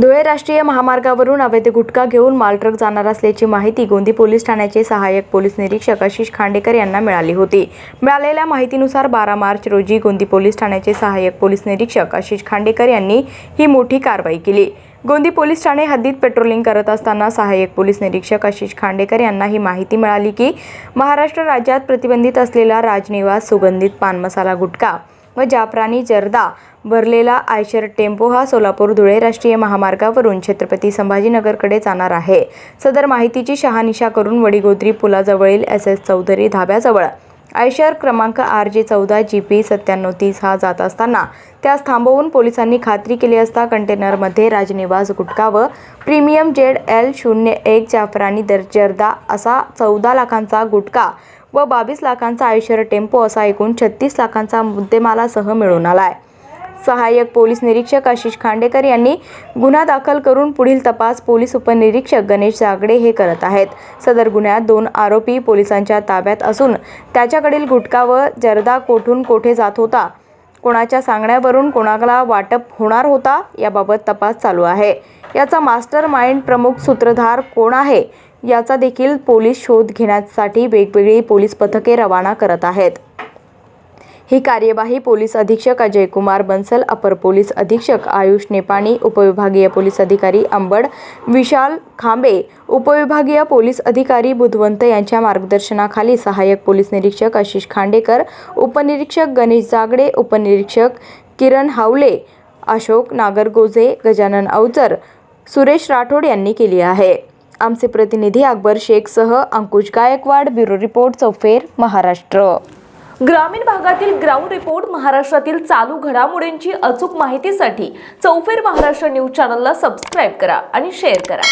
धुळे राष्ट्रीय महामार्गावरून अवैध गुटखा घेऊन मालट्रक जाणार असल्याची माहिती गोंदी पोलीस ठाण्याचे सहाय्यक पोलीस निरीक्षक आशिष खांडेकर यांना मिळाली होती. मिळालेल्या माहितीनुसार बारा मार्च रोजी गोंदी पोलीस ठाण्याचे सहाय्यक पोलीस निरीक्षक आशिष खांडेकर यांनी ही मोठी कारवाई केली. गोंदी पोलीस ठाणे हद्दीत पेट्रोलिंग करत असताना सहाय्यक पोलीस निरीक्षक आशिष खांडेकर यांना ही माहिती मिळाली की महाराष्ट्र राज्यात प्रतिबंधित असलेला राजनिवास सुगंधित पान मसाला गुटखा व जाफरानी जर्दा भरलेला आयशर टेम्पो हा सोलापूर धुळे राष्ट्रीय महामार्गावरून छत्रपती संभाजीनगरकडे जाणार आहे. सदर माहितीची शहानिशा करून वडीगोद्री पुलाजवळील एस एस चौधरी धाब्याजवळ. आयशर क्रमांक आर जे चौदा जी पी सत्त्याण्णव तीस हा जात असताना त्यास थांबवून पोलिसांनी खात्री केली असता कंटेनरमध्ये राजनिवास गुटखा व प्रीमियम जेड एल शून्य एक जाफरानी दर जर्दा असा चौदा लाखांचा गुटखा व बावीस लाखांचा आयशर टेम्पो असा एकूण छत्तीस लाखांचा मुद्देमालासह मिळून आला आहे सहाय्यक पोलीस निरीक्षक आशिष खांडेकर यांनी गुन्हा दाखल करून पुढील तपास पोलीस उपनिरीक्षक गणेश जागडे हे करत आहेत. सदर गुन्ह्यात दोन आरोपी पोलिसांच्या ताब्यात असून त्याच्याकडील गुटखा व जर्दा कोठून कोठे जात होता कोणाच्या सांगण्यावरून कोणाला वाटप होणार होता याबाबत तपास चालू आहे. याचा मास्टर माइंड प्रमुख सूत्रधार कोण आहे याचा देखील पोलीस शोध घेण्यासाठी वेगवेगळी पोलीस पथके रवाना करत आहेत. ही कार्यवाही पोलीस अधीक्षक अजय कुमार बन्सल अपर पोलीस अधीक्षक आयुष नेपाणी उपविभागीय पोलीस अधिकारी अंबड विशाल खांबे उपविभागीय पोलीस अधिकारी बुधवंत यांच्या मार्गदर्शनाखाली सहाय्यक पोलीस निरीक्षक आशिष खांडेकर उपनिरीक्षक गणेश जागडे उपनिरीक्षक किरण हावले अशोक नागरगोजे गजानन अवचर सुरेश राठोड यांनी केली आहे. आमचे प्रतिनिधी अकबर शेखसह अंकुश गायकवाड ब्युरो रिपोर्ट चौफेर महाराष्ट्र. ग्रामीण भागातील ग्राउंड रिपोर्ट महाराष्ट्रातील चालू घडामोडींची अचूक माहितीसाठी चौफेर महाराष्ट्र न्यूज चॅनलला सबस्क्राईब करा आणि शेअर करा.